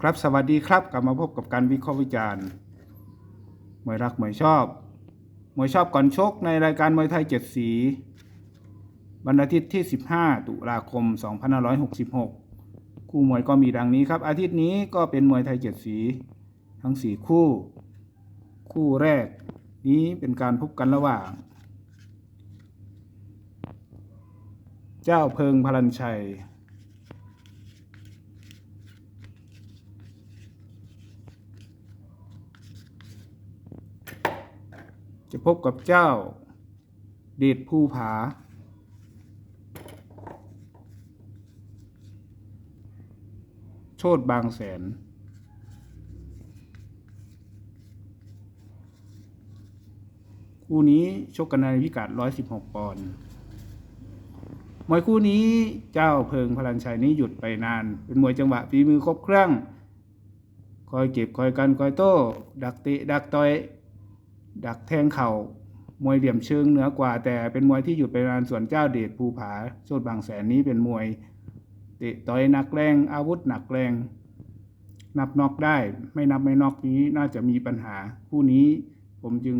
ครับสวัสดีครับกลับมาพบกับการวิเคราะห์วิจารณ์มวยรักมวยชอบมวยชอบก่อนชกในรายการมวยไทยเจ็ดสีวันอาทิตย์ที่ 15 ตุลาคม 2566 คู่มวยก็มีดังนี้ครับ อาทิตย์นี้ก็เป็นมวยไทยเจ็ดสี ทั้ง 4 คู่ คู่แรก นี้เป็นการพบกันระหว่าง เจ้าเพิงพลันชัย จะพบกับเจ้า เดชภูผา โชดบางแสน คู่นี้ชกกันในพิกัด 116 ปอนด์มวยคู่นี้เจ้าเพิงพลันชัยนี้หยุดไปนาน เป็นมวยจังหวะฝีมือครบเครื่อง คอยเก็บคอยกันคอยโต้ ดักเตะดักต่อย ดักแทงเข่ามวยเหลี่ยมเชิงเหนือกว่า แต่เป็นมวยที่หยุดไปนานส่วนเจ้าเดชภูผาโชดบางแสนนี้เป็นมวยเตะต่อยหนักแรงอาวุธหนักแรง นับน็อกได้ไม่นับไม่น็อกนี้น่าจะมีปัญหา คู่นี้ผมจึง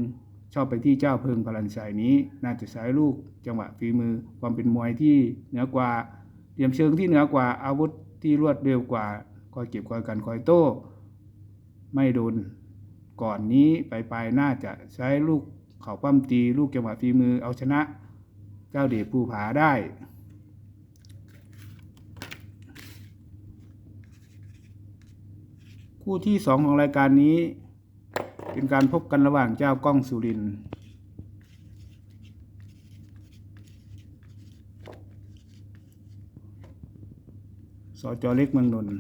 ชอบไปที่เจ้าเพิงพลันชัยนี้ น่าจะใช้ลูกจังหวะฝีมือความเป็นมวยที่เหนือกว่าเหลี่ยมเชิงที่เหนือกว่าอาวุธที่รวดเร็วกว่าคอยเก็บคอยกันคอยโต้ ไม่โดน ก่อนนี้ไปไปน่าจะใช้ลูกเข่าปั้มตี ลูกจังหวะฝีมือเอาชนะเจ้าเดชภูผาได้ คู่ที่สองของรายการนี้ เป็นการพบกันระหว่างเจ้ากล้องสุรินทร์สจเล็กเมืองนนท์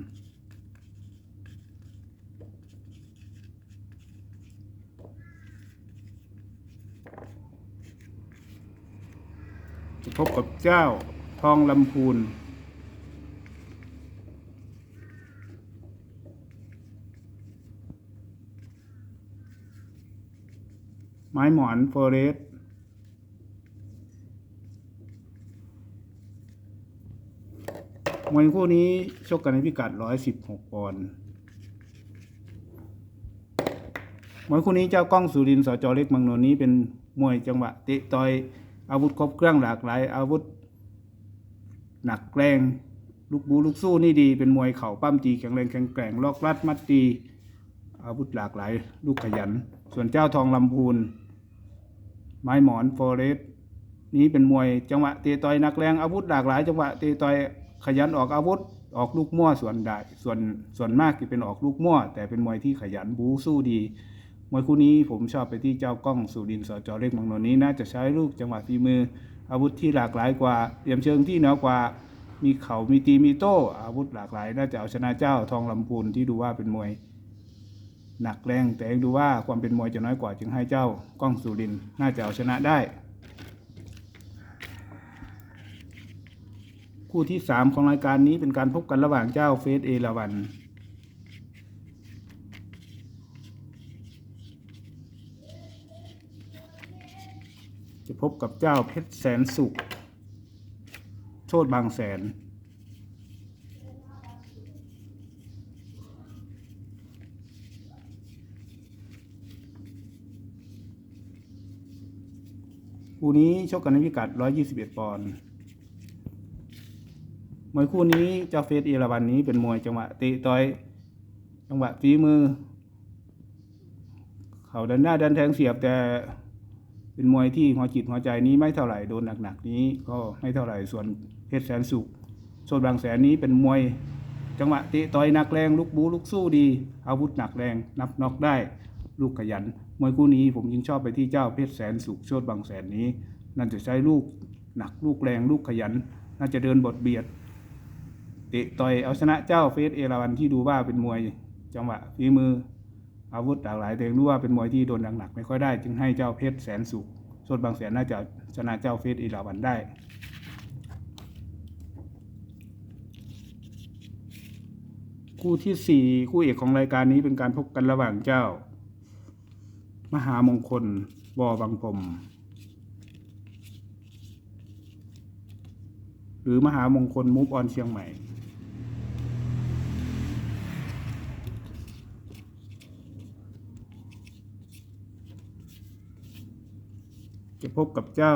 พบกับเจ้าทองลำพูน ไม้หมอนโฟอร์เรสมวยคู่นี้ชกกันในพิกัด 116 ปอนด์มวยคู่นี้เจ้ากล้องสุรินทร์สจเล็กมังนนนี้เป็นมวยจังหวะเตะต่อย อาวุธครบเครื่องหลากหลาย อาวุธ หนักแรงลูกบูลูกสู้นี่ดีเป็นมวยเข่าปั้มตีแข็งแรงแข็งแกร่งลอกลัดมัดตี อาวุธหลากหลาย ลูกขยัน ส่วนเจ้าทองลำพูน ไม้หมอนโฟเรสนี้เป็นมวยจังหวะเตะต่อยหนักแรงอาวุธหลากหลาย จังหวะเตะต่อยขยันออกอาวุธออกลูกมั่วส่วนใดส่วนส่วนมากจะเป็นออกลูกมั่วแต่เป็นมวยที่ขยันบูสู้ดี วยคู่นี้ผมชอบไปที่เจ้ากล้องสุรินสจเล็กมังนนนี้น่าจะใช้ลูกจังหวะฝีมือ อาวุธที่หลากหลายกว่าเหลี่ยมเชิงที่เหนือกว่า มีเข่ามีตีมีโต้อาวุธหลากหลาย น่าจะเอาชนะเจ้าทองลำพูนที่ดูว่าเป็นมวย หนักแรงแต่งดูว่าความเป็นมวยจะน้อยกว่าจึงให้เจ้ากล้องสุรินน่าจะเอาชนะได้ คู่ที่สามของรายการนี้เป็นการพบกันระหว่างเจ้าเฟสเอราวัน จะพบกับเจ้าเพชรแสนสุข โชดบางแสน คู่นี้ชกกันในพิกัด 121 ปอนด์มวยคู่นี้เจ้าเฟสเอราวันนี้เป็นมวยจังหวะเตะต่อย จังหวะฝีมือ เขาดันหน้าดันแทงเสียบแต่ เป็นมวยที่หัวจิตหัวใจนี้ไม่เท่าไหร่โดนหนักๆนี้ก็ไม่เท่าไหร่ส่วนเพชรแสนสุขส่วนบางแสนนี้เป็นมวยจังหวะเตะต่อยหนักแรงลูกบูลูกสู้ดี อาวุธหนักแรงนับน็อกได้ ลูกขยัน มวยคู่นี้ผมยิ่งชอบไปที่เจ้าเพชรแสนสุขโชดบางแสนนี้ นั่นจะใช้ลูกหนักลูกแรงลูกขยัน น่าจะเดินบทเบียดเตะต่อยเอาชนะเจ้าเฟสเอราวันที่ดูว่าเป็นมวย จังหวะฝีมือ อาวุธหลากหลายแต่ยังรู้ว่าเป็นมวยที่โดนหนักๆไม่ค่อยได้ จึงให้เจ้าเพชรแสนสุขส่วนบางแสนน่าจะชนะเจ้าเฟสอีลาวันได้คู่ที่สี่คู่เอกของรายการนี้เป็นการพบกันระหว่างเจ้า มหามงคลบอบางพรมหรือมหามงคลมูฟออนเชียงใหม่ จะพบกับเจ้า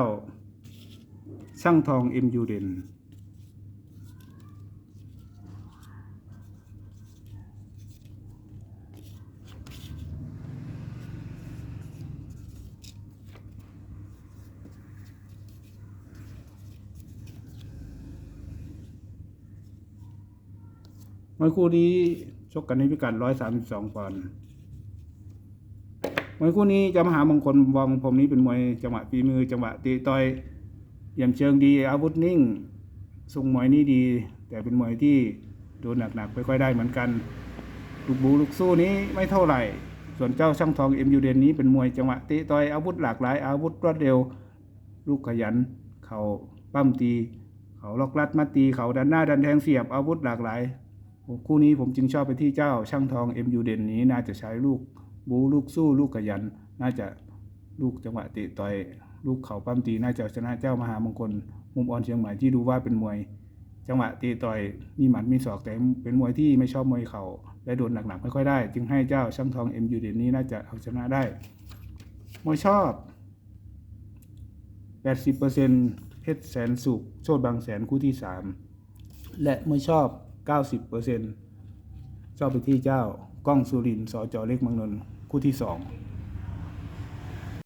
ช่างทองเอ็มยูเดนมวยคู่นี้ชกกันในพิกัด132ปอนด์ มวยคู่นี้จะมหามงคลวังผมนี้เป็นมวยจังหวะฝีมือ จังหวะตีต่อยเยี่ยมเชิงดีอาวุธนิ่งทรงมวยนี่ดี แต่เป็นมวยที่โดนหนักๆไม่ค่อยได้เหมือนกัน ลูกบูลูกสู้นี้ไม่เท่าไหร่ ส่วนเจ้าช่างทองเอ็มยูเดนนี้เป็นมวยจังหวะตีต่อยอาวุธหลากหลาย อาวุธรวดเร็ว ลูกขยัน เขาปั้มตี เขาล็อกลัดมาตีเขาดันหน้าดันแทงเสียบอาวุธหลากหลายคู่นี้ผมจึงชอบไปที่เจ้าช่างทองเอ็มยูเดนนี้น่าจะใช้ลูก บูลูกสู้ลูกขยัน น่าจะลูกจังหวะเตะต่อย ลูกเข่าปั้มตีน่าจะชนะเจ้ามหามงคล มุมอ่อนเชียงใหม่ที่ดูว่าเป็นมวย จังหวะเตะต่อยมีหมัดมีศอกแต่เป็นมวยที่ไม่ชอบมวยเข่าและโดนหนักๆไม่ค่อยได้ จึงให้เจ้าช่างทองเอ็มยูเดนนี้น่าจะเอาชนะได้มวยชอบ80%เพชรแสนสุขโชดบางแสนคู่ที่ 3 และมวยชอบ 90%ชอบไปที่เจ้ากล้องสุรินทร์สจเล็กมังนน คู่ที่2